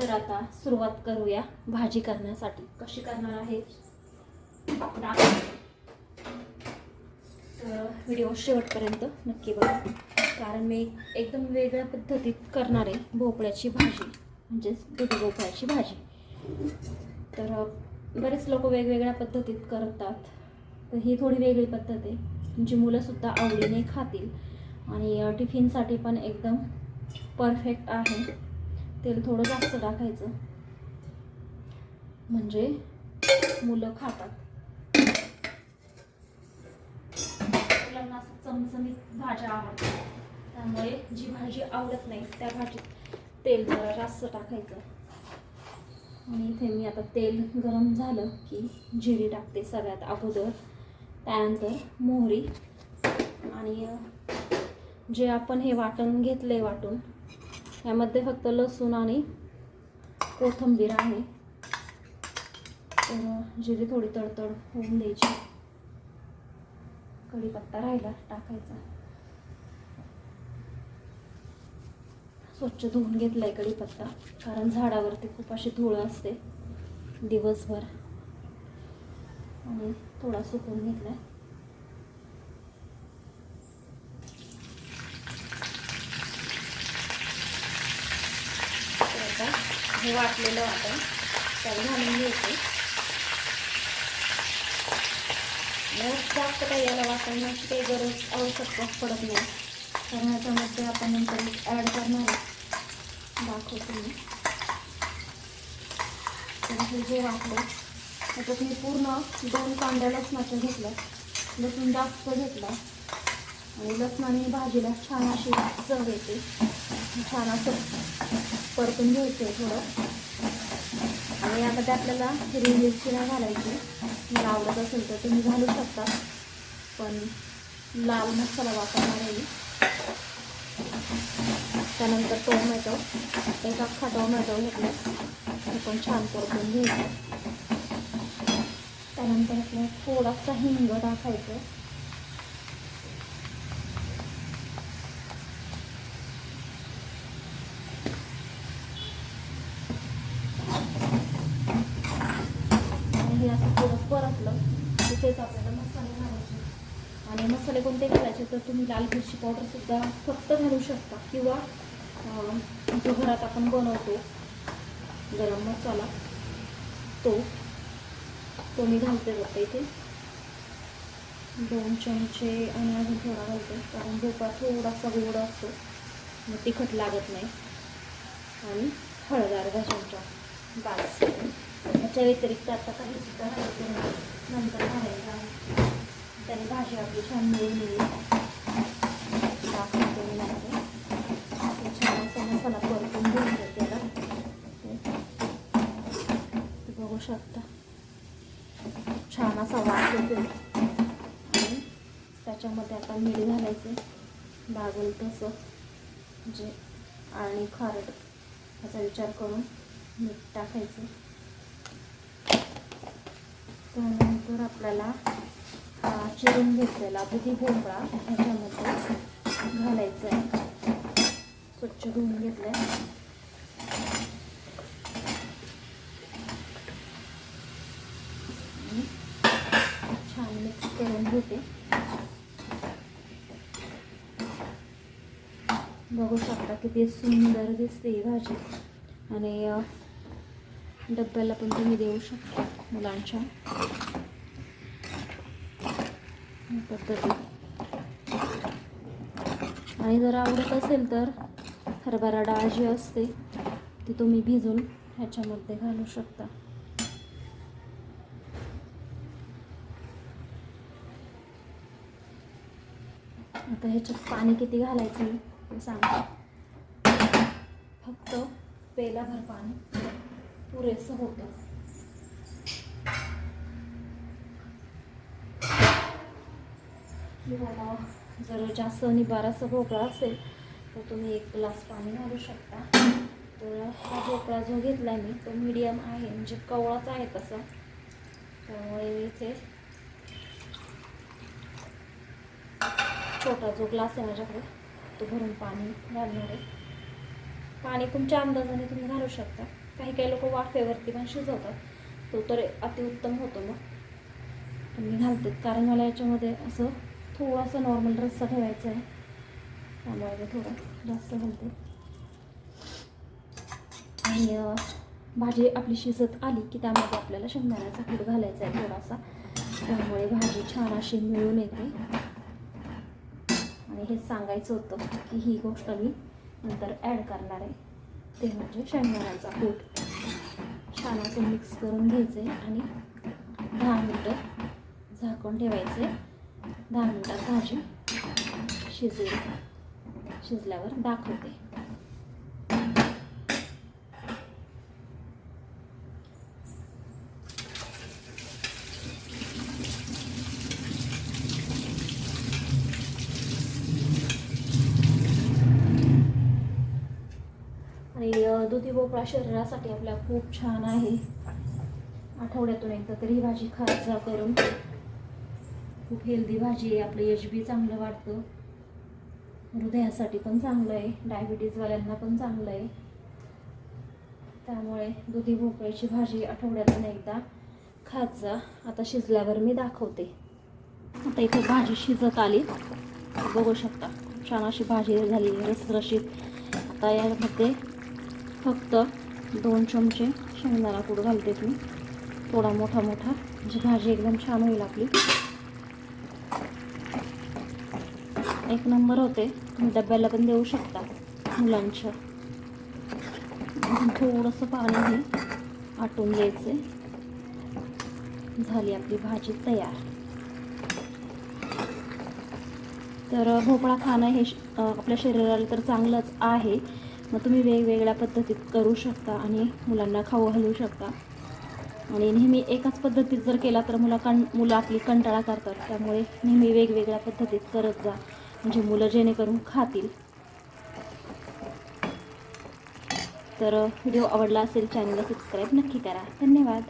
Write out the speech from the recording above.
तर आता सुरुवात करूया भाजी करण्यासाठी. कशी करणार आहे? तर व्हिडिओ शेवटपर्यंत नक्की बघा. कारण मी एकदम वेगळ्या पद्धतीत करणार आहे भोपळ्याची भाजी म्हणजेच दुधी भोपळ्याची भाजी. तर बरेच लोक वेगवेगळ्या पद्धतीत करतात. तर ही थोडी वेगळी पद्धत आहे. तुमची मुलंसुद्धा आवडीने खातील. आणि टिफिनसाठी पण एकदम परफेक्ट आहे. तेल थोडं जास्त टाकायचं. म्हणजे मुलं खातात. मुलांना असं चमचमीत भाज्या आवडतात. त्यामुळे जी भाजी आवडत नाही त्या भाजीत तेल जरा जास्त टाकायचं. आणि इथे मी आता तेल गरम झालं की जिरी टाकते सगळ्यात अगोदर. त्यानंतर मोहरी. आणि जे आपण हे वाटण घेतलं वाटून यामध्ये फक्त लसूण आणि कोथिंबीर आहे. तर जिरी थोडी तडतड होऊन द्यायची. कढीपत्ता राहिला टाकायचा. स्वच्छ धुवून घेतलाय कढीपत्ता कारण झाडावरती खूप अशी धूळ असते दिवसभर. आणि थोडा सुकून घेतलाय. आहे आता हे वाटलेलं वाटण त्यात घालून घ्यायचे मग जास्त काही याला वाटण्याची काही गरज आवश्यकता पडत नाही. कारण याच्यामध्ये आपण नंतर ॲड करणार दाखवतो मी. तर हे जे वाटलं त्याच्यात मी पूर्ण दोन कांद्या लसणाचं घेतलं. लसूण जास्त घेतला. आणि लसणाने भाजीला छान अशी चव येते. छान असं परतून घ्यायचं आहे थोडं. आणि आता ते आपल्याला हिरवी मिरची नाही घालायची. मला आवडत असेल तर तुम्ही घालू शकता. पण लाल मसाला वापरणार आहे त्यानंतर टोमॅटो एक अख्खा टोमॅटो घेतला ते पण छान परतून घ्यायचं. त्यानंतर आपल्याला थोडासा हिंग टाकायचं आणि हे असं टाकलं तिथेच आपल्याला मसाले घालायचे. आणि मसाले कोणते घालायचे तर तुम्ही लाल मिरची पावडरसुद्धा फक्त घालू शकता. किंवा जो घरात आपण बनवतो गरम मसाला तो तो मी घालते फक्त इथे. दोन चमचे आणि अजून थोडा घालते. कारण भोपळा थोडासा गोड असतो. मग तिखट लागत नाही. आणि हळद अर्धा चमचा. बास. त्याच्या व्यतिरिक्त आता काही सुद्धा घालायचं नंतर घालायचं आहे. त्याने भाजी आपली छान मिळून येईल लागते मी छान असा मसाला परतून घ्यायचा त्याला. ते बघू शकता. छान असा वास येतो त्याच्यामध्ये आता मीठ घालायचं. लागेल तसं. जे आणि खारट याचा विचार करून मीठ टाकायचं. त्यानंतर आपल्याला हा चिरून घेतलेला दुधी भोपळा ह्याच्यामध्ये घालायचा आहे स्वच्छ धुवून घेतलाय. छान मिक्स करून घेते. बघू शकता किती सुंदर दिसते ही भाजी. आणि डब्याला पण तुम्ही देऊ शकता मुलांच्या. पद्धती. आणि जर आवडत असेल तर हरभरा डाळ जी असते ती तुम्ही भिजून ह्याच्यामध्ये घालू शकता. आता ह्याच्यात पाणी किती घालायचं मी सांगते. फक्त पेलाभर पाणी. पुरेसं होतं. किंवा जर जास्त आणि बाराचा भोपळा असेल तर तुम्ही एक ग्लास पाणी घालू शकता. तर हा भोपळा जो घेतला मी तो मीडियम आहे म्हणजे कवळाच आहे तसा. त्यामुळे इथे छोटा जो ग्लास आहे माझ्याकडे तो भरून पाणी घालणार आहे. पाणी तुमच्या अंदाजाने तुम्ही घालू शकता. काही काही लोक वाफेवरती पण शिजवतात. तो तर अतिउत्तम होतो मग. पण मी घालते कारण मला याच्यामध्ये असं थोडासा नॉर्मल रस्सा ठेवायचा आहे. त्यामुळे मी थोडं जास्त घालते आणि भाजी आपली शिजत आली की त्यामध्ये आपल्याला शेंगदाण्याचा कूट घालायचा आहे थोडासा. त्यामुळे भाजी छान अशी मिळून येते. आणि हे सांगायचं होतं की ही गोष्ट मी नंतर ॲड करणार आहे. ते म्हणजे शेंगदाण्याचा कूट. छान असं मिक्स करून घ्यायचे आणि दहा मिनटं झाकून ठेवायचे. दहा मिनटात भाजी शिजली. शिजल्यावर दाखवते आणि अ, दुधी भोपळा शरीरासाठी आपल्या खूप छान आहे. आठवड्यातून एकदा तरी ही भाजी खात जा करून. खूप हेल्दी भाजी आहे आपलं एच बी चांगलं वाढतं. हृदयासाठी पण चांगलं आहे डायबिटीजवाल्यांना पण चांगलं आहे. त्यामुळे दुधी भोपळ्याची भाजी आठवड्यातून एकदा खात जा आता शिजल्यावर मी दाखवते. आता इथे भाजी शिजत आली. बघू शकता छान अशी भाजी झाली रसरशीत. आता यामध्ये फक्त दोन चमचे शेंगदाणा कूड घालते मी. थोडा मोठा मोठा. जी भाजी एकदम छान होईल आपली. एक नंबर होते. तुम्ही डब्याला पण देऊ शकता मुलांच्या थोडंसं पाणी हे आटून द्यायचे झाली आपली भाजी तयार. तर भोपळा खाणं हे आपल्या शरीराला तर चांगलंच आहे. मग तुम्ही वेगवेगळ्या पद्धतीत करू शकता आणि मुलांना खाऊ घालू शकता. आणि नेहमी एकाच पद्धतीत जर केला तर मुलं कं मुलं आपली कंटाळा करतात. त्यामुळे नेहमी वेगवेगळ्या पद्धतीत करत जा. म्हणजे मुलं जेणेकरून खातील. तर व्हिडिओ आवडला असेल चॅनलला सबस्क्राईब नक्की करा. धन्यवाद.